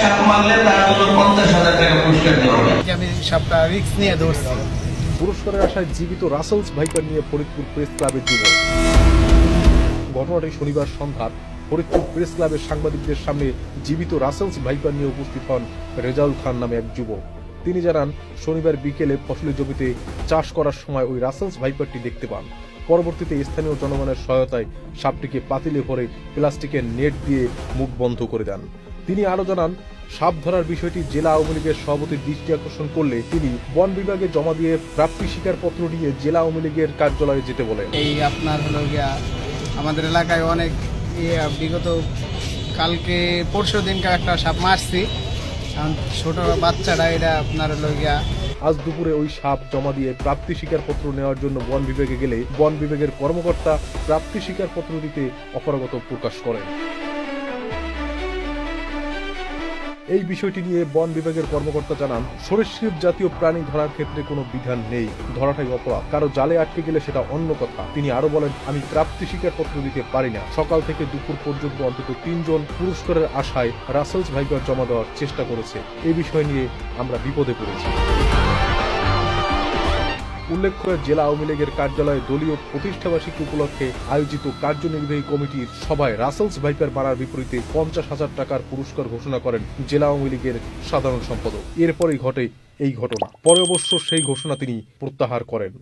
সাপ মারলে তার জন্য পঞ্চাশ হাজার টাকা পুরস্কার দেওয়া হবে। যে আমি সবটা রিস্ক নিয়ে ধরছি। পুরস্কারের আশায় জীবিত রাসেলস ভাইপার নিয়ে ফরিদপুর প্রেস ক্লাবের যুবক ঘটনাটি শনিবার সন্ধ্যার ফরিদপুর প্রেস ক্লাবের সাংবাদিকদের সামনে জীবিত রাসেলস ভাইপার নিয়ে উপস্থিত হন রেজাউল খান নামে এক যুবক। তিনি জানান শনিবার বিকেলে ফসলি জমিতে চাষ করার সময় ওই রাসেলস ভাইপারটি দেখতে পান। পরবর্তীতে স্থানীয় জনগণের সহায়তায় সাপটিকে পাতিলে ভরে প্লাস্টিকের নেট দিয়ে মুখ বন্ধ করে দেন। তিনি আরও জানান সাপ ধরার বিষয়টি জেলা আওয়ামী লীগের সভাপতির দৃষ্টি আকর্ষণ করলে তিনি বন বিভাগে জমা দিয়ে প্রাপ্তি স্বীকার পত্র নিয়ে জেলা আওয়ামী লীগের কার্যালয়ে যেতে বলেন। এই আপনার হলো গিয়া আমাদের এলাকায় অনেক ইয়ে বিগত কালকে পরশু দিনকার একটা সাপ মারছি। ছোট বাচ্চারা এটা আপনার হলো গিয়া আজ দুপুরে ওই সাপ জমা দিয়ে প্রাপ্তি স্বীকারপত্র নেওয়ার জন্য বন বিভাগে গেলে বন বিভাগের কর্মকর্তা প্রাপ্তি স্বীকারপত্র দিতে অপারগত প্রকাশ করেন। এই বিষয়টি নিয়ে বন বিভাগের কর্মকর্তা জানান, সরীসৃপ জাতীয় প্রাণী ধরার ক্ষেত্রে কোনো বিধান নেই। ধরাটাই অপরাধ। কারও জালে আটকে গেলে সেটা অন্য কথা। তিনি আরও বলেন, আমি প্রাপ্তি স্বীকারপত্র দিতে পারি না। সকাল থেকে দুপুর পর্যন্ত অন্তত তিনজন পুরস্কারের আশায় রাসেলস ভাইপার জমা দেওয়ার চেষ্টা করেছে। এই বিষয় নিয়ে আমরা বিপদে পড়েছি। উল্লেখ্য, জেলা আওয়ামী লীগের কার্যালয়ে দলীয় প্রতিষ্ঠাবার্ষিকী উপলক্ষে আয়োজিত কার্যনির্বাহী কমিটির সভায় রাসেলস ভাইপার মারার বিপরীতে পঞ্চাশ হাজার টাকার পুরস্কার ঘোষণা করেন জেলা আওয়ামী লীগের সাধারণ সম্পাদক। এরপরই ঘটে এই ঘটনা। পরে অবশ্য সেই ঘোষণা তিনি প্রত্যাহার করেন।